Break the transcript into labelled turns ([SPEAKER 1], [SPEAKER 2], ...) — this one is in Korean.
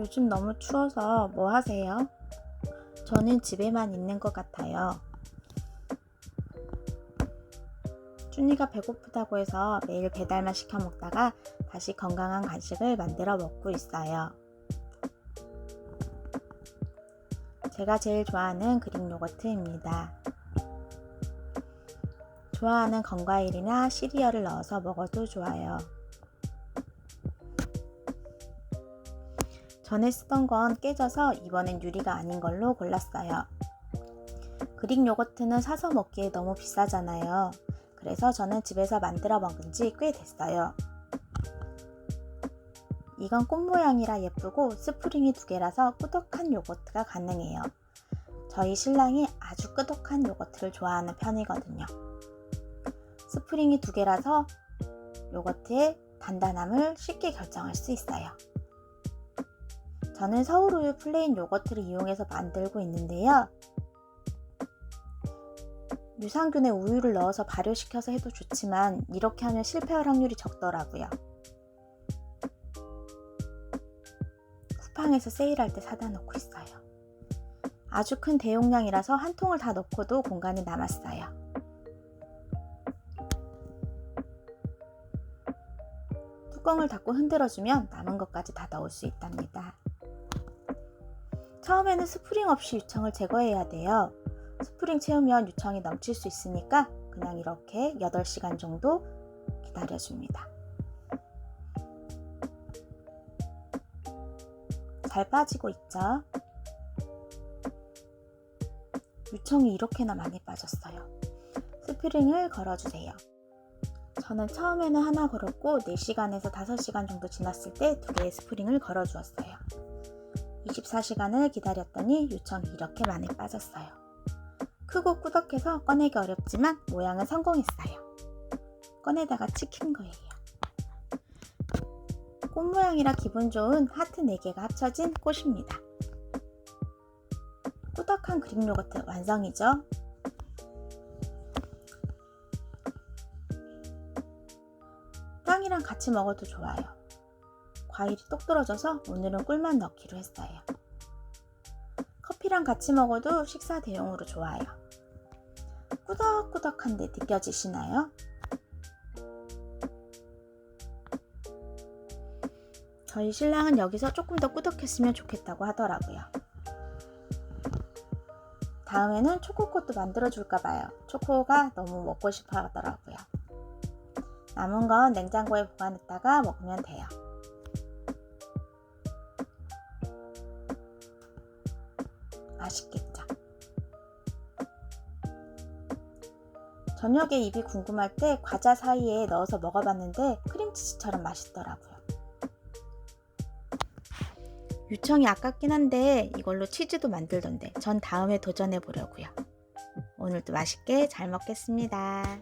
[SPEAKER 1] 요즘 너무 추워서 뭐 하세요? 저는 집에만 있는 것 같아요. 쭈니가 배고프다고 해서 매일 배달만 시켜 먹다가 다시 건강한 간식을 만들어 먹고 있어요. 제가 제일 좋아하는 그릭 요거트입니다. 좋아하는 건과일이나 시리얼을 넣어서 먹어도 좋아요. 전에 쓰던 건 깨져서 이번엔 유리가 아닌 걸로 골랐어요. 그릭 요거트는 사서 먹기에 너무 비싸잖아요. 그래서 저는 집에서 만들어 먹은 지 꽤 됐어요. 이건 꽃 모양이라 예쁘고 스프링이 두 개라서 꾸덕한 요거트가 가능해요. 저희 신랑이 아주 끄덕한 요거트를 좋아하는 편이거든요. 스프링이 두 개라서 요거트의 단단함을 쉽게 결정할 수 있어요. 저는 서울우유 플레인 요거트를 이용해서 만들고 있는데요. 유산균에 우유를 넣어서 발효시켜서 해도 좋지만 이렇게 하면 실패할 확률이 적더라고요. 쿠팡에서 세일할 때 사다 놓고 있어요. 아주 큰 대용량이라서 한 통을 다 넣고도 공간이 남았어요. 뚜껑을 닫고 흔들어주면 남은 것까지 다 넣을 수 있답니다. 처음에는 스프링 없이 유청을 제거해야 돼요. 스프링 채우면 유청이 넘칠 수 있으니까 그냥 이렇게 8시간 정도 기다려줍니다. 잘 빠지고 있죠? 유청이 이렇게나 많이 빠졌어요. 스프링을 걸어주세요. 저는 처음에는 하나 걸었고 4시간에서 5시간 정도 지났을 때 두 개의 스프링을 걸어주었어요. 24시간을 기다렸더니 유청이 이렇게 많이 빠졌어요. 크고 꾸덕해서 꺼내기 어렵지만 모양은 성공했어요. 꺼내다가 찍힌 거예요. 꽃 모양이라 기분 좋은 하트 4개가 합쳐진 꽃입니다. 꾸덕한 그릭 요거트 완성이죠? 빵이랑 같이 먹어도 좋아요. 과일이 똑 떨어져서 오늘은 꿀만 넣기로 했어요. 커피랑 같이 먹어도 식사 대용으로 좋아요. 꾸덕꾸덕한데 느껴지시나요? 저희 신랑은 여기서 조금 더 꾸덕했으면 좋겠다고 하더라고요. 다음에는 초코꽃도 만들어줄까봐요. 초코가 너무 먹고 싶어 하더라고요. 남은 건 냉장고에 보관했다가 먹으면 돼요. 맛있겠죠? 저녁에 입이 궁금할 때 과자 사이에 넣어서 먹어봤는데 크림치즈처럼 맛있더라고요. 유청이 아깝긴 한데 이걸로 치즈도 만들던데 전 다음에 도전해 보려고요. 오늘도 맛있게 잘 먹겠습니다.